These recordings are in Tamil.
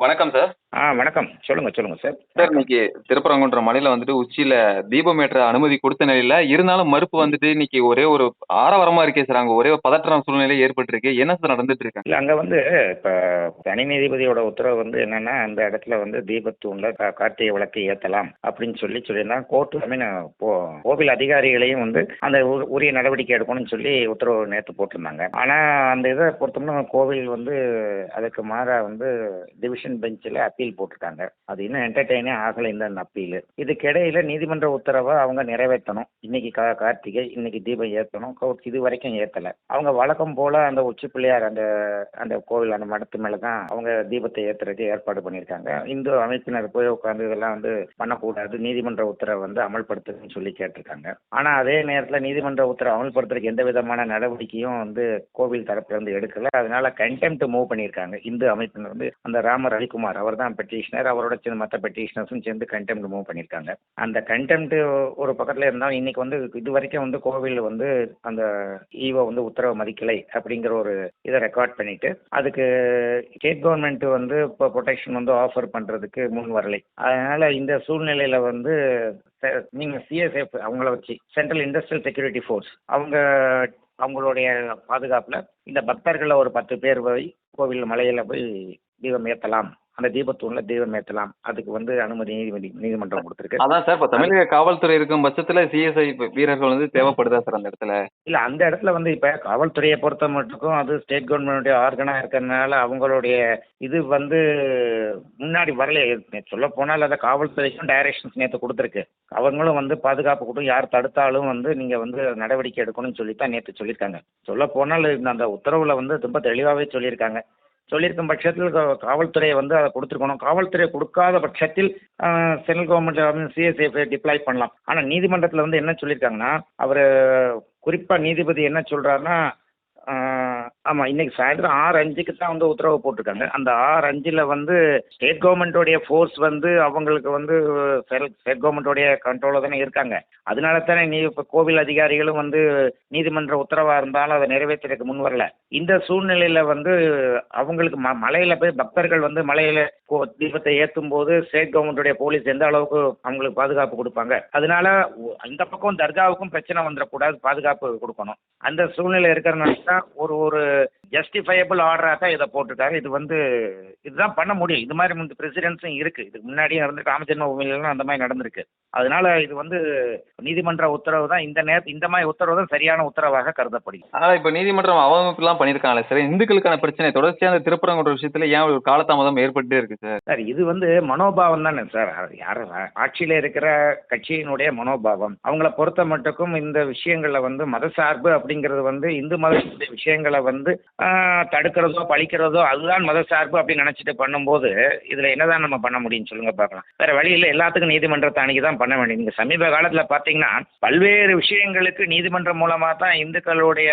வணக்கம் சார். வணக்கம். சொல்லுங்கள் சொல்லுங்கள் சார் சார் இன்னைக்கு திருப்பரங்குன்ற மலையில வந்துட்டு உச்சியில தீபம் ஏற்ற அனுமதி கொடுத்த நிலையில இருந்தாலும் மறுப்பு வந்துட்டு இன்னைக்கு ஒரே ஒரு ஆரவாரமா இருக்கே சார் அங்க ஒரே பதற்றம் சூழ்நிலை ஏற்பட்டிருக்கு. என்ன சார் நடந்துட்டு இருக்கு? இல்லை அங்கே வந்து இப்போ தனி நீதிபதியோட உத்தரவு வந்து என்னென்னா அந்த இடத்துல வந்து தீபத்தூணில் கார்த்திகை விளக்கு ஏற்றலாம் அப்படின்னு சொல்லி சொல்லியிருந்தாங்க கோர்ட்டு ஐ மீன் கோவில் அதிகாரிகளையும் வந்து அந்த உரிய நடவடிக்கை எடுக்கணும்னு சொல்லி உத்தரவு நேற்று போட்டிருந்தாங்க. ஆனால் அந்த இதை பொறுத்தோம்னா கோவில் வந்து அதுக்கு மாறாக வந்து டிவிஷன் பெஞ்சில் அப்பீல் போட்டிருக்காங்க அது இன்னும் என்டர்டெயினே ஆகல இந்த அப்பீல் இதுக்கிடையில் நீதிமன்ற உத்தரவை அவங்க நிறைவேற்றணும். இன்னைக்கு கா கார்த்திகை இன்னைக்கு தீபம் ஏற்றணும். கோர்ட் இது வரைக்கும் ஏற்றலை. அவங்க வழக்கம் போல் அந்த உச்சி பிள்ளையார் அந்த அந்த கோவில் அந்த மடத்து மேலே தான் அவங்க தீபத்தை ஏற்றுறதுக்கு ஏற்பாடு பண்ணியிருக்காங்க. இந்து அமைப்பினர் போய் உட்காந்து இதெல்லாம் வந்து பண்ணக்கூடாது. நீதிமன்ற உத்தரவை வந்து அமல்படுத்துன்னு சொல்லி கேட்டிருக்காங்க. ஆனால் அதே நேரத்தில் நீதிமன்ற உத்தரவை அமல்படுத்துறதுக்கு எந்த விதமான நடவடிக்கையும் வந்து கோவில் தரப்புல இருந்து எடுக்கல. அதனால கண்டெம்ட் மூவ் பண்ணியிருக்காங்க. இந்து அமைப்பினர் வந்து அந்த ராம ரவிக்குமார் அவர் தான் பெட்டிஷனர் அவரோட சேர்ந்து மற்ற பெட்டிஷனர்ஸும் சேர்ந்து கண்டெம்ட் மூவ் பண்ணியிருக்காங்க. அந்த கண்டெம்ட் ஒரு பக்கத்தில் இருந்தால் இன்னைக்கு வந்து இது வரைக்கும் வந்து கோவில் வந்து அந்த ஈவோ வந்து உத்தரவு மதிக்கலை அப்படிங்கிற ஒரு இதை ரெக்கார்ட் பண்ணிட்டு அதுக்கு ஸ்டேட் கவர்மெண்ட் வந்து இப்போ ப்ரொடெக்ஷன் வந்து ஆஃபர் பண்ணுறதுக்கு முன் வரலை. அதனால இந்த சூழ்நிலையில் வந்து ச- நீங்க சிஎஸ்எஃப் அவங்கள வச்சு சென்ட்ரல் இண்டஸ்ட்ரியல் செக்யூரிட்டி ஃபோர்ஸ் அவங்க அவங்களுடைய பாதுகாப்பில் இந்த பக்தர்களை ஒரு பத்து பேர் போய் கோவில் மலையில் போய் தீபம் ஏற்றலாம் அந்த தீபத்தூணில் தீபம் ஏற்றலாம் அதுக்கு வந்து அனுமதி நீதிபதி நீதிமன்றம் கொடுத்துருக்கு. அதான் சார் இப்ப தமிழக காவல்துறை இருக்கும் பட்சத்துல சிஎஸ்ஐ வீரர்கள் வந்து தேவைப்படுதா சார் அந்த இடத்துல? இல்லை அந்த இடத்துல வந்து இப்போ காவல்துறையை பொறுத்த மட்டுக்கும் அது ஸ்டேட் கவர்மெண்ட்டுடைய ஆர்கனாக இருக்கிறதுனால அவங்களுடைய இது வந்து முன்னாடி வரல சொல்ல போனால் அதை காவல்துறைக்கும் டைரக்ஷன்ஸ் நேற்று கொடுத்துருக்கு. அவங்களும் வந்து பாதுகாப்பு கொடுக்கும் யார் தடுத்தாலும் வந்து நீங்கள் வந்து நடவடிக்கை எடுக்கணும்னு சொல்லி தான் நேற்று சொல்லியிருக்காங்க. சொல்ல போனால் இந்த அந்த உத்தரவில் வந்து ரொம்ப தெளிவாகவே சொல்லியிருக்காங்க. சொல்லியிருக்கும் பட்சத்தில் காவல்துறையை வந்து அதை கொடுத்துருக்கணும். காவல்துறை கொடுக்காத பட்சத்தில் சென்ட்ரல் கவர்மெண்ட் சிஎஸ்எஃப் டிப்ளாய் பண்ணலாம். ஆனால் நீதிமன்றத்தில் வந்து என்ன சொல்லியிருக்காங்கன்னா அவர் குறிப்பாக நீதிபதி என்ன சொல்கிறாருன்னா ஆமாம் இன்னைக்கு சாயந்தரம் ஆறு அஞ்சுக்கு தான் வந்து உத்தரவு போட்டிருக்காங்க. அந்த ஆறு அஞ்சில் வந்து ஸ்டேட் கவர்மெண்ட்டோடைய ஃபோர்ஸ் வந்து அவங்களுக்கு வந்து ஸ்டேட் கவர்மெண்ட்டோடைய கண்ட்ரோலில் தானே இருக்காங்க. அதனால தானே நீ இப்போ கோவில் அதிகாரிகளும் வந்து நீதிமன்ற உத்தரவாக இருந்தாலும் அதை நிறைவேற்றுறதுக்கு முன் வரல. இந்த சூழ்நிலையில் வந்து அவங்களுக்கு ம மலையில் போய் பக்தர்கள் வந்து மலையில் தீபத்தை ஏற்றும் போது ஸ்டேட் கவர்மெண்ட்டுடைய போலீஸ் எந்த அளவுக்கு அவங்களுக்கு பாதுகாப்பு கொடுப்பாங்க? அதனால இந்த பக்கம் தர்காவுக்கும் பிரச்சனை வந்துடக்கூடாது பாதுகாப்பு கொடுக்கணும். அந்த சூழ்நிலை இருக்கிறனால தான் ஒரு ஒரு ஜஸ்டிஃபையபிள் ஆர்டராக தான் இதை போட்டிருக்காரு இது வந்து இதுதான் பண்ண முடியும். இது மாதிரி முந்தைய பிரசிடென்ட்ஸும் இருக்குது இதுக்கு முன்னாடியே நடந்து ராமஜென்ம பூமியிலலாம் அந்த மாதிரி நடந்திருக்கு. அதனால இது வந்து நீதிமன்ற உத்தரவு தான் இந்த நேர இந்த மாதிரி உத்தரவு தான் சரியான உத்தரவாக கருதப்படுகிறது. ஆனா இப்ப நீதிமன்றம் அவமைப்புலாம் பண்ணிருக்காங்களே சார். இந்துக்களுக்கான பிரச்சனை தொடர்ச்சியா அந்த திருப்பரங்குன்ற விஷயத்துல ஏன் ஒரு காலதாமதம் ஏற்பட்டே இருக்கு சார்? சார் இது வந்து மனோபாவம் தானே சார். யார் ஆட்சியில் இருக்கிற கட்சியினுடைய மனோபாவம். அவங்கள பொறுத்த மட்டுக்கும் இந்த விஷயங்களில் வந்து மதசார்பு அப்படிங்கிறது வந்து இந்து மதத்துடைய விஷயங்களை வந்து தடுக்கிறதோ பழிக்கிறதோ அதுதான் மத சார்பு அப்படின்னு நினச்சிட்டு பண்ணும்போது இதில் என்னதான் நம்ம பண்ண முடியும்னு சொல்லுங்க பார்க்கலாம். வேற வழி இல்லை எல்லாத்துக்கும் நீதிமன்றத்தை அன்னைக்கு தான் பண்ண வேண்டியது. நீங்கள் சமீப காலத்தில் பார்த்தீங்கன்னா பல்வேறு விஷயங்களுக்கு நீதிமன்றம் மூலமாக தான் இந்துக்களுடைய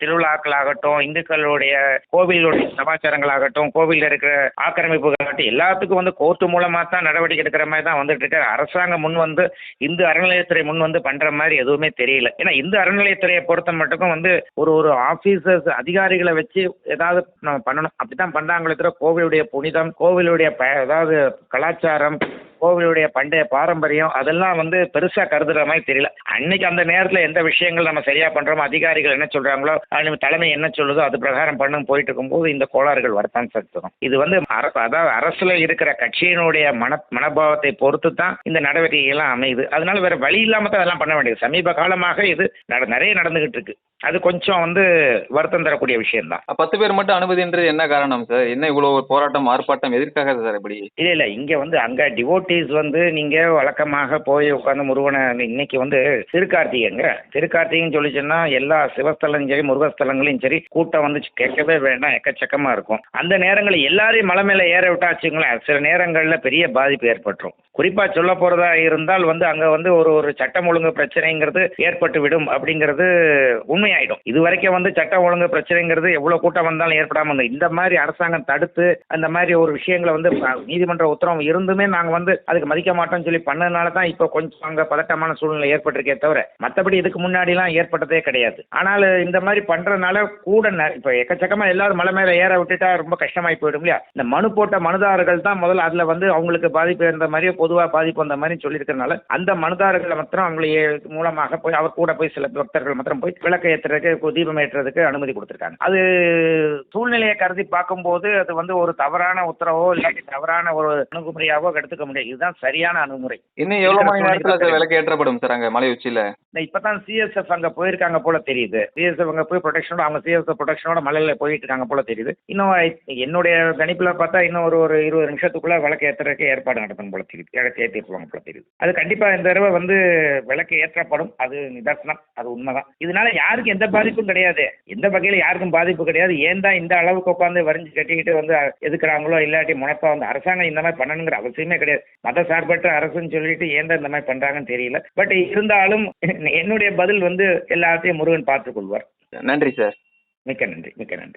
திருவிழாக்கள் ஆகட்டும் இந்துக்களுடைய கோவிலுடைய சமாச்சாரங்களாகட்டும் கோவிலில் இருக்கிற ஆக்கிரமிப்புகளாகட்டும் எல்லாத்துக்கும் வந்து கோர்ட்டு மூலமாக தான் நடவடிக்கை எடுக்கிற மாதிரி தான் வந்துட்டு இருக்கு. அரசாங்கம் முன் வந்து இந்து அறநிலையத்துறை முன் வந்து பண்ற மாதிரி எதுவுமே தெரியல. ஏன்னா இந்து அறநிலையத்துறையை பொறுத்த மட்டுக்கும் வந்து ஒரு ஒரு ஆபீசர்ஸ் அதிகாரிகளை வச்சு ஏதாவது நம்ம பண்ணணும். அப்படித்தான் பண்றாங்களே தவிர கோவிலுடைய புனிதம் கோவிலுடைய ப அதாவது கலாச்சாரம் கோவிலுடைய பண்டைய பாரம்பரியம் அதெல்லாம் வந்து பெருசா கருதுற மாதிரி தெரியல. அன்னைக்கு அந்த நேரத்துல எந்த விஷயங்கள் நம்ம சரியா பண்றோமோ அதிகாரிகள் என்ன சொல்றாங்களோ அது தலைமை என்ன சொல்லுதோ அது பிரகாரம் பண்ணும் போயிட்டு இருக்கும்போது இந்த கோளாறுகள் வரத்தான் சார் இது வந்து அர- அதாவது அரசுல இருக்கிற கட்சியினுடைய மன மனோபாவத்தை பொறுத்து தான் இந்த நடவடிக்கைகள்லாம் அமையுது. அதனால வேற வழி இல்லாம தான் அதெல்லாம் பண்ண வேண்டியது. சமீப காலமாக இது நட- நிறைய நடந்துகிட்டு இருக்கு. அது கொஞ்சம் வந்து வருத்தம் தரக்கூடிய விஷயம்தான். பத்து பேர் மட்டும் அனுமதின்றது என்ன காரணம் சார் என்ன இவ்வளவு ஒரு போராட்டம் ஆர்ப்பாட்டம் எதற்காக சார் இப்படி இல்ல இல்ல இங்க வந்து அங்க டிவோட்டிஸ் வந்து நீங்க வழக்கமாக போய் உட்காந்து முருகனை இன்னைக்கு வந்து திருக்கார்த்திகைங்க. திருக்கார்த்திகைன்னு சொல்லி சொன்னா எல்லா சிவஸ்தலங்களும் சரி முருகஸ்தலங்களையும் சரி கூட்டம் வந்து கேட்கவே வேண்டாம் எக்கச்சக்கமா இருக்கும். அந்த நேரங்களில் எல்லாரையும் மலை மேல ஏற விட்டாச்சுங்களேன் சில நேரங்கள்ல பெரிய பாதிப்பு ஏற்பட்டுரும். குறிப்பா சொல்ல போறதா இருந்தால் வந்து அங்க வந்து ஒரு ஒரு சட்டம் ஒழுங்கு பிரச்சனைங்கிறது ஏற்பட்டு விடும் அப்படிங்கிறது கம்மியாயிடும் இது வரைக்கும் வந்து சட்டம் ஒழுங்கு பிரச்சனைங்கிறது எவ்வளவு கூட்டம் வந்தாலும் ஏற்படாம இருந்தது. இந்த மாதிரி அரசாங்கம் தடுத்து அந்த மாதிரி ஒரு விஷயங்களை வந்து நீதிமன்ற உத்தரவு இருந்துமே நாங்க வந்து அதுக்கு மதிக்க மாட்டோம்னு சொல்லி பண்ணதுனால தான் இப்போ கொஞ்சம் அங்க பதட்டமான சூழ்நிலை ஏற்பட்டிருக்கே தவிர மற்றபடி இதுக்கு முன்னாடிலாம் ஏற்பட்டதே கிடையாது. ஆனால் இந்த மாதிரி பண்றதுனால கூட ந- இப்போ எக்கச்சக்கமா எல்லாரும் மலை மேல ஏற விட்டுட்டா ரொம்ப கஷ்டமாயி போயிடும் இல்லையா? இந்த மனு போட்ட மனுதாரர்கள் தான் முதல்ல அதுல வந்து அவங்களுக்கு பாதிப்பு இருந்த மாதிரி பொதுவா பாதிப்பு வந்த மாதிரி சொல்லியிருக்கறனால அந்த மனுதாரர்களை மாத்திரம் அவங்களை மூலமாக போய் அவர் கூட போய் சில பக்தர்கள் மாத்திரம் போய் விளக்க ஏற்றுறதுக்கு தீபம் ஏற்றுறதுக்கு அனுமதி கொடுத்துருக்காங்க. அது சூழ்நிலையை கருதி பார்க்கும்போது அது வந்து ஒரு தவறான உத்தரவோ இல்லாட்டி தவறான ஒரு அணுகுமுறையாவோ எடுத்துக்க முடியாது. இதுதான் சரியான அணுகுமுறை. இன்னும் எவ்வளவு மணி நேரத்துல சார் விளக்கு ஏற்றப்படும் சார் அங்க மலை உச்சியில? இப்பதான் சிஎஸ்எஃப் அங்க போயிருக்காங்க போல தெரியுது. சிஎஸ்எஃப் அங்க போய் ப்ரொடெக்ஷனோட அவங்க சிஎஸ்எஃப் ப்ரொடெக்ஷனோட மலையில போயிட்டு இருக்காங்க போல தெரியுது. இன்னும் என்னுடைய கணிப்புல பார்த்தா இன்னும் ஒரு ஒரு இருபது நிமிஷத்துக்குள்ள விளக்கு ஏத்துறதுக்கு ஏற்பாடு நடத்தணும் போல தெரியுது. விளக்கு ஏற்றிருப்பாங்க போல தெரியுது. அது கண்டிப்பா இந்த தடவை வந்து விளக்கு ஏற்றப்படும். அது நிதர்சனம். அது உண்மைதான். இதனால யாருக்கும் எந்த பாதிப்பும் கிடையாது. எந்த வகையில யாருக்கும் பாதிப்பு கிடையாது. ஏன் தான் இந்த அளவுக்கு உட்காந்து வரைஞ்சு கட்டிக்கிட்டு வந்து எதுக்குறாங்களோ இல்லாட்டி முனைப்பா வந்து அரசாங்கம் இந்த மாதிரி பண்ணணுங்கிற அவசியமே கிடையாது. மத சார்பற்ற அரசுன்னு சொல்லிட்டு ஏன் தான் இந்த மாதிரி பண்றாங்கன்னு தெரியல. பட் இருந்தாலும் என்னுடைய பதில் வந்து எல்லாத்தையும் முருகன் பார்த்துக் கொள்வார் நன்றி சார். மிக்க நன்றி மிக்க நன்றி.